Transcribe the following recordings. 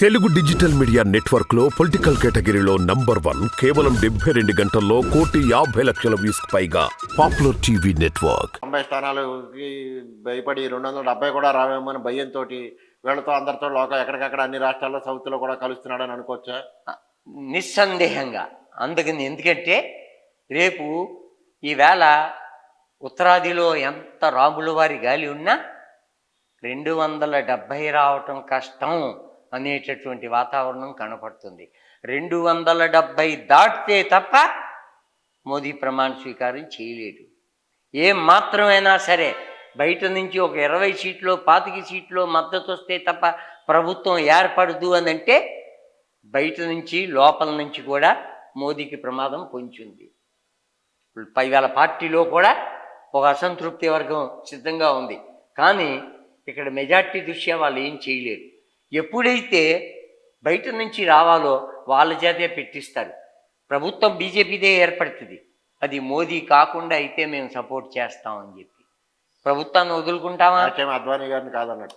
Telugu digital media నెట్వర్క్లో political కేటగిరీలో number one కేవలం డెబ్బై రెండు గంటల్లో కోటి యాభై లక్షల వ్యూస్ పైగా పాపులర్ టీవీ నెట్వర్క్. తొంభై స్థానాలకి భయపడి రెండు వందల డెబ్బై కూడా రావేమో అని భయంతో వీళ్ళతో అందరితో లోక ఎక్కడికక్కడ అన్ని రాష్ట్రాల్లో సౌత్లో కూడా కలుస్తున్నాడని అనుకోవచ్చా? నిస్సందేహంగా. అందుకని ఎందుకంటే రేపు ఈవేళ ఉత్తరాదిలో ఎంత రాముల వారి గాలి ఉన్నా రెండు వందల డెబ్భై రావటం కష్టం. అనేటటువంటి వాతావరణం కనపడుతుంది. రెండు వందల డెబ్భై దాటితే తప్ప మోదీ ప్రమాణ స్వీకారం చేయలేడు ఏం మాత్రమైనా సరే బయట నుంచి ఒక ఇరవై సీట్లో పాతిక సీట్లో మద్దతు వస్తే తప్ప ప్రభుత్వం ఏర్పడదు అని అంటే బయట నుంచి లోపల నుంచి కూడా మోదీకి ప్రమాదం పొంచుంది పైవేల పార్టీలో కూడా ఒక అసంతృప్తి వర్గం సిద్ధంగా ఉంది. కానీ ఇక్కడ మెజార్టీ దృష్ట్యా వాళ్ళు ఏం చేయలేరు. ఎప్పుడైతే బయట నుంచి రావాలో వాళ్ళ చేతే పెట్టిస్తారు ప్రభుత్వం బీజేపీదే ఏర్పడుతుంది. అది మోదీ కాకుండా అయితే మేము సపోర్ట్ చేస్తామని చెప్పి. ప్రభుత్వాన్ని వదులుకుంటామా అద్వానీ గారిని కాదన్నట్టు.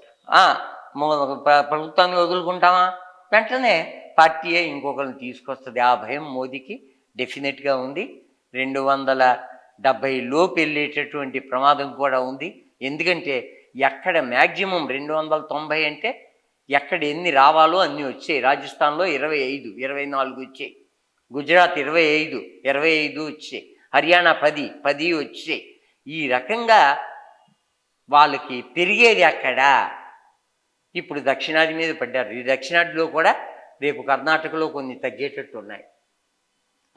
ప్రభుత్వాన్ని వదులుకుంటామా వెంటనే పార్టీయే ఇంకొకరిని తీసుకొస్తుంది. ఆ భయం మోదీకి డెఫినెట్గా ఉంది. రెండు వందల డెబ్భై లోపు వెళ్ళేటటువంటి ప్రమాదం కూడా ఉంది. ఎందుకంటే ఎక్కడ మ్యాక్సిమం రెండు వందల తొంభై అంటే ఎక్కడ ఎన్ని రావాలో అన్నీ వచ్చాయి. రాజస్థాన్లో ఇరవై ఐదు ఇరవై నాలుగు వచ్చాయి. గుజరాత్ ఇరవై ఐదు ఇరవై ఐదు వచ్చాయి. హర్యానా పది పది వచ్చాయి. ఈ రకంగా వాళ్ళకి పెరిగేది అక్కడా. ఇప్పుడు దక్షిణాది మీద పడ్డారు. ఈ దక్షిణాదిలో కూడా రేపు కర్ణాటకలో కొన్ని తగ్గేటట్టు ఉన్నాయి.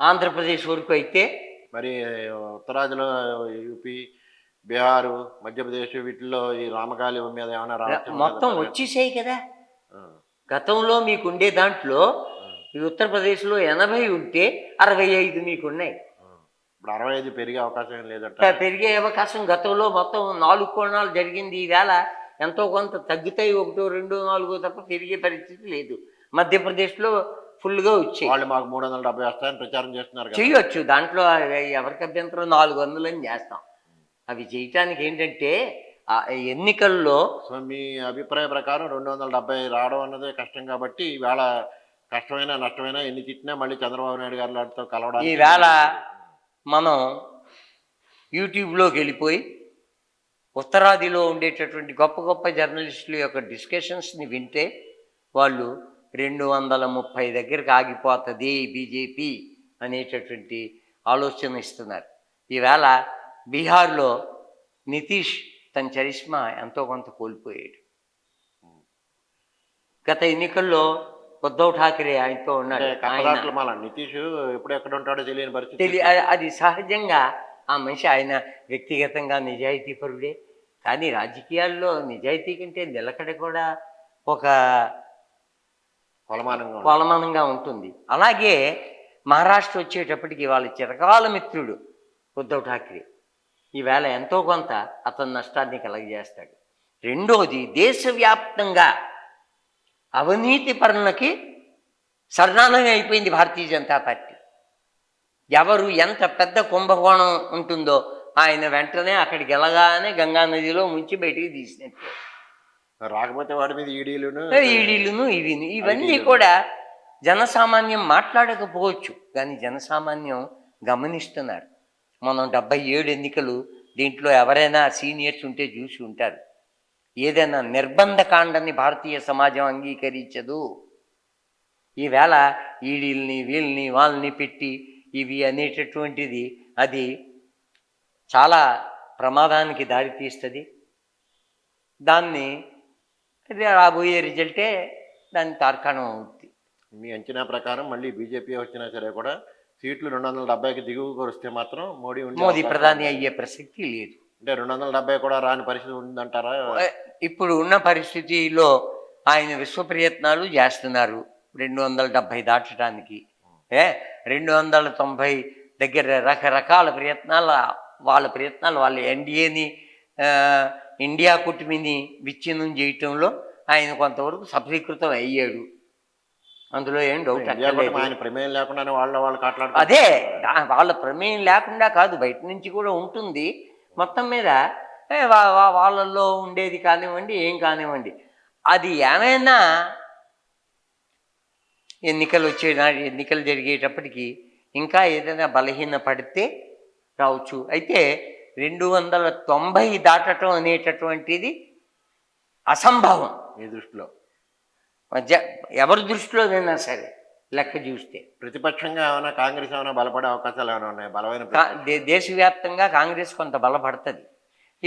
ఆంధ్రప్రదేశ్ వరకు అయితే మరి ఉత్తరాదిలో యూపీ బీహారు మధ్యప్రదేశ్ వీటిల్లో ఈ రామకాలి మీద ఏమైనా మొత్తం వచ్చేసాయి కదా. గతంలో మీకు ఉండే దాంట్లో ఈ ఉత్తరప్రదేశ్లో ఎనభై ఉంటే అరవై ఐదు మీకు ఉన్నాయి ఇప్పుడు అరవై ఐదు పెరిగే అవకాశం లేదట. పెరిగే అవకాశం గతంలో మొత్తం నాలుగు కోణాలు జరిగింది. ఈవేళ ఎంతో కొంత తగ్గుతాయి. ఒకటో రెండో నాలుగో తప్ప పెరిగే పరిస్థితి లేదు. మధ్యప్రదేశ్లో ఫుల్గా వచ్చాయి. వాళ్ళు మాకు మూడు వందల డెబ్బై వస్తాయని ప్రచారం చేస్తున్నారు చేయొచ్చు దాంట్లో ఎవరికి అభ్యంతరం? నాలుగు వందలని చేస్తాం. అవి చేయటానికి ఏంటంటే ఆ ఎన్నికల్లో సో మీ అభిప్రాయ ప్రకారం రెండు వందల డెబ్బై రావడం అన్నదే కష్టం కాబట్టి ఈవేళ కష్టమైనా నష్టమైనా ఎన్ని తిట్టినా మళ్ళీ చంద్రబాబు నాయుడు గారితో కలవడానికి ఈవేళ మనం యూట్యూబ్లోకి వెళ్ళిపోయి ఉత్తరాదిలో ఉండేటటువంటి గొప్ప గొప్ప జర్నలిస్టుల యొక్క డిస్కషన్స్ని వింటే వాళ్ళు రెండు వందల ముప్పై దగ్గరికి ఆగిపోతుంది బీజేపీ అనేటటువంటి ఆలోచన ఇస్తున్నారు. ఈవేళ బీహార్లో నితీష్ తన చరిష్మా ఎంతో కొంత కోల్పోయాడు. గత ఎన్నికల్లో ఉద్ధవ్ ఠాకరే ఆయనతో ఉన్నాడు. నితీష్ ఎప్పుడు ఎక్కడ ఉంటాడో తెలియని పరిస్థితి. అది- సహజంగా ఆ మనిషి ఆయన వ్యక్తిగతంగా నిజాయితీపరుడే కానీ రాజకీయాల్లో నిజాయితీ కంటే నిలకడ కూడా ఒక. కొలమానంగా ఉంటుంది. అలాగే మహారాష్ట్ర వచ్చేటప్పటికి వాళ్ళ చిరకాల మిత్రుడు ఉద్ధవ్ ఠాక్రే. ఈవేళ ఎంతో కొంత అతని నష్టాన్ని కలగజేస్తాడు. రెండోది దేశవ్యాప్తంగా అవినీతి పరులకి సర్దానంగా అయిపోయింది భారతీయ జనతా పార్టీ. ఎవరు ఎంత పెద్ద కుంభకోణం ఉంటుందో ఆయన వెంటనే అక్కడికి వెళ్ళగానే గంగా నదిలో ముంచి బయటికి తీసినట్టు. రాకపోతే వాడి మీద ఈడీలును ఈడీలును ఇవి ఇవన్నీ కూడా జనసామాన్యం మాట్లాడకపోవచ్చు కానీ జనసామాన్యం గమనిస్తున్నారు. మనం డెబ్బై ఏడు ఎన్నికలు దీంట్లో ఎవరైనా సీనియర్స్ ఉంటే చూసి ఉంటారు. ఏదైనా నిర్బంధ కాండని భారతీయ సమాజం అంగీకరించదు. ఈవేళ ఈడీల్ని వీళ్ళని వాళ్ళని పెట్టి ఇవి అనేటటువంటిది అది చాలా ప్రమాదానికి దారితీస్తుంది దాన్ని రాబోయే రిజల్టే దాని తార్కాణం అవుతుంది మీ అంచనా ప్రకారం మళ్ళీ బీజేపీ వచ్చినా సరే కూడా సీట్లు రెండు వందల డెబ్బైకి దిగువకు వస్తే మాత్రం మోడీ ఉండే మోదీ ప్రధాని. అయ్యే ప్రసక్తి లేదు. అంటే రెండు వందల డెబ్బై కూడా రాని పరిస్థితి ఉందంటారా? ఇప్పుడు ఉన్న పరిస్థితిలో ఆయన విశ్వ ప్రయత్నాలు చేస్తున్నారు రెండు వందల డెబ్భై దాటడానికి ఏ రెండు వందల తొంభై దగ్గర రకరకాల ప్రయత్నాలు వాళ్ళ ప్రయత్నాలు వాళ్ళ ఎన్డీఏని ఇండియా కుటుంబిని విచ్ఛిన్నం చేయటంలో ఆయన కొంతవరకు సఫలీకృతం అయ్యాడు. అందులో ఏం డౌట్ ఆయన ప్రమేయం లేకుండానే వాళ్ళ వాళ్ళు కాట్లాడు అదే వాళ్ళ ప్రమేయం లేకుండా కాదు బయట నుంచి కూడా ఉంటుంది. మొత్తం మీద వాళ్ళల్లో ఉండేది కానివ్వండి ఏం కానివ్వండి. అది ఏమైనా ఎన్నికలు వచ్చే ఎన్నికలు జరిగేటప్పటికి ఇంకా ఏదైనా బలహీన పడితే రావచ్చు. అయితే రెండు వందల తొంభై దాటటం అనేటటువంటిది అసంభవం. మీ దృష్టిలో. జ- ఎవరి దృష్టిలోనైనా సరే లెక్క చూస్తే. ప్రతిపక్షంగా ఏమైనా కాంగ్రెస్ ఏమైనా బలపడే అవకాశాలు ఏమైనా ఉన్నాయి? బలమైన దేశవ్యాప్తంగా కాంగ్రెస్ కొంత బలపడుతుంది.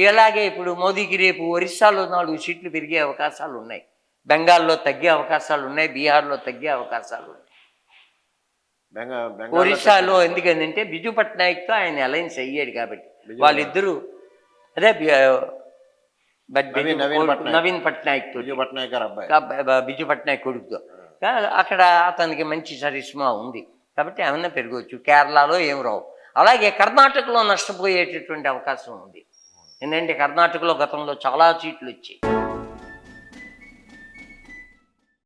ఇలాగే ఇప్పుడు మోదీకి రేపు ఒరిస్సాలో నాలుగు సీట్లు పెరిగే అవకాశాలు ఉన్నాయి. బెంగాల్లో తగ్గే అవకాశాలు ఉన్నాయి. బీహార్లో తగ్గే అవకాశాలు ఉన్నాయి. ఒరిస్సాలో ఎందుకంటే బిజు పట్నాయక్తో ఆయన అలయన్స్ అయ్యాడు కాబట్టి. వాళ్ళిద్దరూ అదే బట్ నవీన్- పట్నాయక్. బిజు పట్నాయక్ కొడుకుతో. అక్కడ అతనికి మంచి సరిస్మా ఉంది. కాబట్టి ఏమన్నా పెరగవచ్చు కేరళలో ఏం రావు. అలాగే కర్ణాటకలో నష్టపోయేటటువంటి అవకాశం ఉంది. ఎందుకంటే కర్ణాటకలో గతంలో చాలా సీట్లు వచ్చాయి.